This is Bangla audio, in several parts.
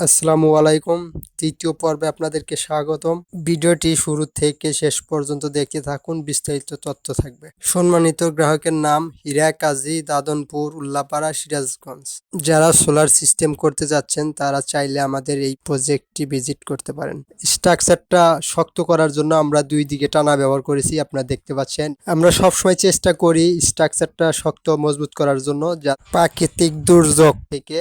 আসসালামু আলাইকুম। তৃতীয় পর্বে আপনাদেরকে স্বাগতম। ভিডিওটি শুরু থেকে শেষ পর্যন্ত দেখতে থাকুন, বিস্তারিত তথ্য থাকবে। সম্মানিত গ্রাহকের নাম হীরা কাজী, দাদনপুর, উল্লাপাড়া, সিরাজগঞ্জ। যারা সোলার সিস্টেম করতে যাচ্ছেন, তারা চাইলে আমাদের এই প্রজেক্টটি ভিজিট করতে পারেন। স্ট্রাকচারটা শক্ত করার জন্য আমরা দুই দিকে টানা ব্যবহার করেছি, আপনারা দেখতে পাচ্ছেন। আমরা সবসময় চেষ্টা করি স্ট্রাকচারটা শক্ত মজবুত করার জন্য, যা প্রাকৃতিক দুর্যোগ থেকে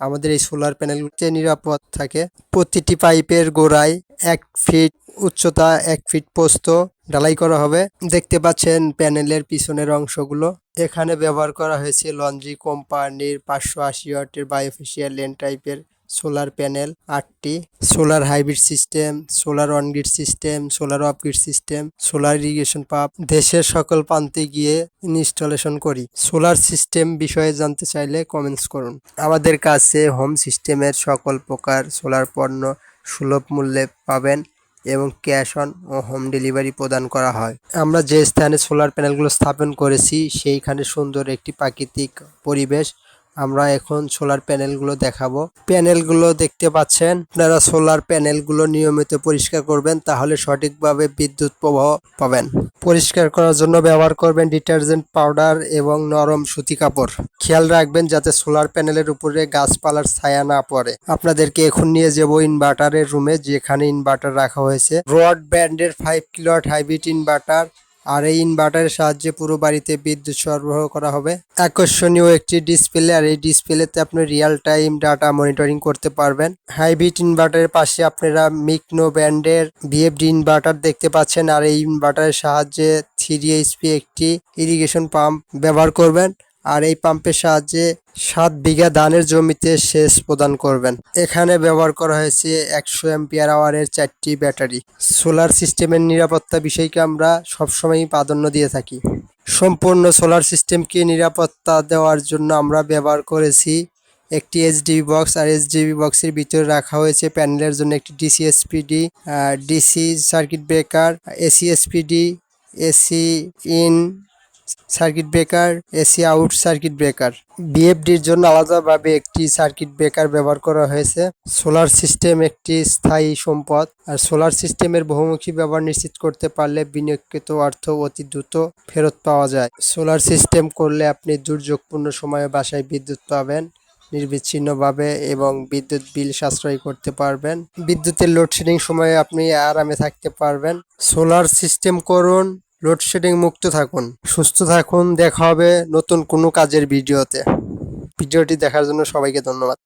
আমাদের এই সোলার প্যানেলগুলোতে নিরাপদ থাকে। প্রতিটি পাইপের গোড়ায় এক ফিট উচ্চতা, এক ফিট পোস্ত ঢালাই করা হবে। দেখতে পাচ্ছেন প্যানেলের পিছনের অংশগুলো। এখানে ব্যবহার করা হয়েছে লঞ্জি, কোম্পানির পাঁচশো আশি ওয়াটের বায়োফিশিয়াল লেন টাইপের সোলার প্যানেল আটটি, solar hybrid system, solar on grid system, solar off grid system, solar irrigation pump. দেশের সকল প্রান্তে গিয়ে ইনস্টলেশন করি। সোলার সিস্টেম বিষয়ে জানতে চাইলে কমেন্টস করুন। আমাদের কাছে হোম সিস্টেমের সকল প্রকার সোলার পণ্য সুলভ মূল্যে পাবেন এবং ক্যাশ অন ও হোম ডেলিভারি প্রদান করা হয়। আমরা যে স্থানে সোলার প্যানেলগুলো স্থাপন করেছি, সেইখানে সুন্দর একটি প্রাকৃতিক পরিবেশ আমরা এখন সোলার প্যানেলগুলো দেখাবো। প্যানেলগুলো দেখতে পাচ্ছেন। আপনারা সোলার প্যানেলগুলো নিয়মিত পরিষ্কার করবেন, তাহলে সঠিকভাবে বিদ্যুৎ প্রবাহ পাবেন। পরিষ্কার করার জন্য ব্যবহার করবেন ডিটারজেন্ট পাউডার এবং নরম সুতি কাপড়। খেয়াল রাখবেন যাতে সোলার প্যানেলের উপরে গাছপালার ছায়া না পড়ে। আপনাদেরকে এখন নিয়ে যাব ইনভার্টারের রুমে যেখানে ইনভার্টার রাখা হয়েছে। রড ব্যান্ডের ফাইভ কিলোয়াট হাইব্রিড ইনভার্টার আর এই ইনভার্টারের সাহায্যে পুরো বাড়িতে বিদ্যুৎ সরবরাহ করা হবে। আকর্ষণীয় একটি ডিসপ্লে আর এই ডিসপ্লেতে আপনি রিয়েল টাইম ডাটা মনিটরিং করতে পারবেন। হাইব্রিড ইনভার্টারের পাশে আপনারা মিকনো ব্যান্ডের বিএফডি ইনভার্টার দেখতে পাচ্ছেন, আর এই ইনভার্টারের সাহায্যে থ্রি এইচপি একটি ইরিগেশন পাম্প ব্যবহার করবেন। আর এই পাম্পের সাহায্যে সাত বিঘা ধানের জমিতে সেচ প্রদান করবেন। এখানে ব্যবহার করা হয়েছে একশো এম্পিয়ার আওয়ারের চারটি ব্যাটারি। সোলার সিস্টেমের নিরাপত্তা বিষয়কে আমরা সবসময়ই প্রাধান্য দিয়ে থাকি। সম্পূর্ণ সোলার সিস্টেমকে নিরাপত্তা দেওয়ার জন্য আমরা ব্যবহার করেছি একটি এইচডিবি বক্স, আর এইচডিবি বক্সের ভিতরে রাখা হয়েছে প্যানেলের জন্য একটি DCSPD DC circuit breaker, AC ACSPD AC in circuit breaker, AC out circuit breaker. বিএফডির জন্য আলাদাভাবে একটি সার্কিট ব্রেকার ব্যবহার করা হয়েছে। সোলার সিস্টেম একটি স্থায়ী সম্পদ। আর সোলার সিস্টেমের বহুমুখী ব্যবহার নিশ্চিত করতে পারলে বিনিয়োগকৃত অর্থ অতি দ্রুত ফেরত পাওয়া যায়। সোলার সিস্টেম করলে আপনি দুর্যোগপূর্ণ সময়ে বাসায় বিদ্যুৎ পাবেন, নির্বিচ্ছিন্নভাবে এবং বিদ্যুৎ বিল সাশ্রয় করতে পারবেন। বিদ্যুতের লোডশেডিং সময়ে আপনি আরামে থাকতে পারবেন। সোলার সিস্টেম করুন লোডশেডিং মুক্ত থাকুন। সুস্থ থাকুন। দেখা হবে নতুন কোনো কাজের ভিডিওতে। ভিডিওটি দেখার জন্য সবাইকে ধন্যবাদ।